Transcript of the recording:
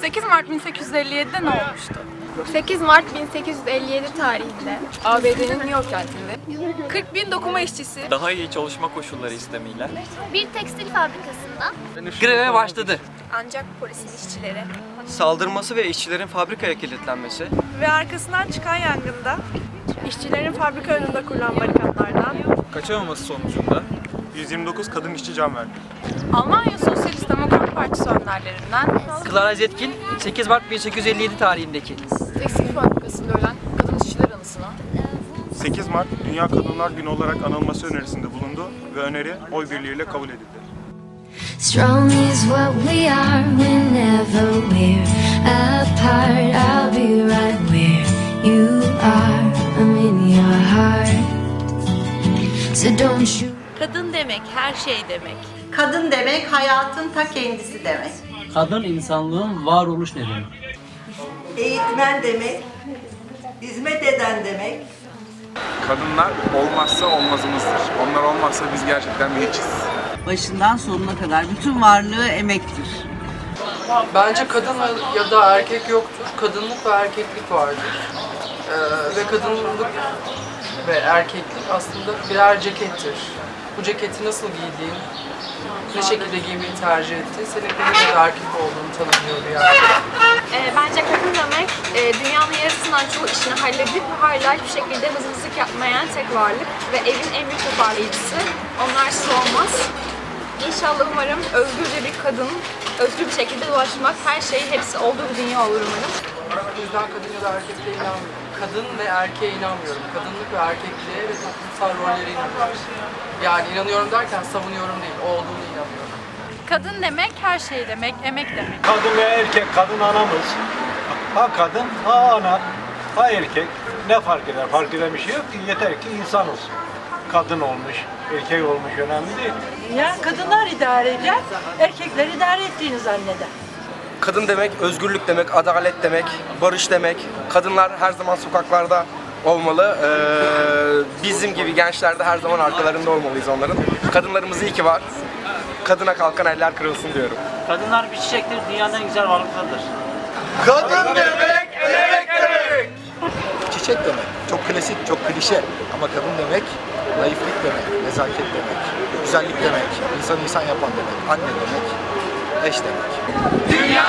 8 Mart 1857'de ne olmuştu? 8 Mart 1857 tarihinde ABD'nin New York kentinde. 40 bin dokuma işçisi Daha iyi çalışma koşulları istemiyle Bir tekstil fabrikasında Greve başladı. ancak polisin işçileri Saldırması ve işçilerin fabrikaya kilitlenmesi. ve arkasından çıkan yangında işçilerin fabrika önünde kurulan barikatlardan kaçamaması sonucunda 129 kadın işçi can verdi. Almanya Sosyalist Demokrat Partisi önderlerinden Clara Zetkin 8 Mart 1857 tarihindeki. tekstil fabrikasında ölen kadın işçiler anısına 8 Mart Dünya Kadınlar Günü olarak anılması önerisinde bulundu ve öneri oy birliğiyle kabul edildi. Strong is what we are whenever we're Kadın demek her şey demek. Kadın demek hayatın ta kendisi demek. Kadın insanlığın varoluş nedeni. Eğitmen demek, hizmet eden demek. Kadınlar olmazsa olmazımızdır. Onlar olmazsa biz gerçekten bir hiçiz. Başından sonuna kadar bütün varlığı emektir. Bence kadın ya da erkek yoktur. Kadınlık ve erkeklik vardır. Ee, ve kadınlık ve erkeklik aslında birer cekettir. Bu ceketi nasıl giydiğin, ne şekilde giymeyi tercih ettiğin senin ya da erkek olduğunu tanımlıyor bir yerde. Ee, bence kadın demek e, dünyanın yarısından çoğu işini halledip hala hiçbir şekilde hızlılık yapmayan tek varlık ve evin en büyük toparlayıcısı. Onlarsız olmaz. İnşallah umarım özgürce bir kadın, özgür bir şekilde dolaşmak, her şey hepsi olduğu bir dünya olur umarım. O yüzden kadın ya da erkekliğe inanmıyorum. Kadın ve erkeğe inanmıyorum. Kadınlık ve erkekliğe ve toplumsal rollere inanıyorum. Yani inanıyorum derken savunuyorum değil, o olduğunu inanıyorum. Kadın demek her şey demek, emek demek. Kadın ve erkek, kadın anamız. Ha kadın, ha ana, ha erkek. Ne fark eder? Fark eden bir şey yok ki. Yeter ki insan olsun. Kadın olmuş, erkek olmuş önemli değil. ya kadınlar idare eder, erkekler idare ettiğini zanneder. Kadın demek özgürlük demek, adalet demek, barış demek. Kadınlar her zaman sokaklarda olmalı. Ee, bizim gibi gençler de her zaman arkalarında olmalıyız onların. Kadınlarımız iyi ki var. Kadına kalkan eller kırılsın diyorum. Kadınlar bir çiçektir, dünyanın en güzel varlıklarıdır. Kadın demek emek demek. Çiçek demek. Çok klasik, çok klişe. Ama kadın demek naiflik demek, nezaket demek, güzellik demek, insan insan yapan demek, anne demek, eş demek. Dünya.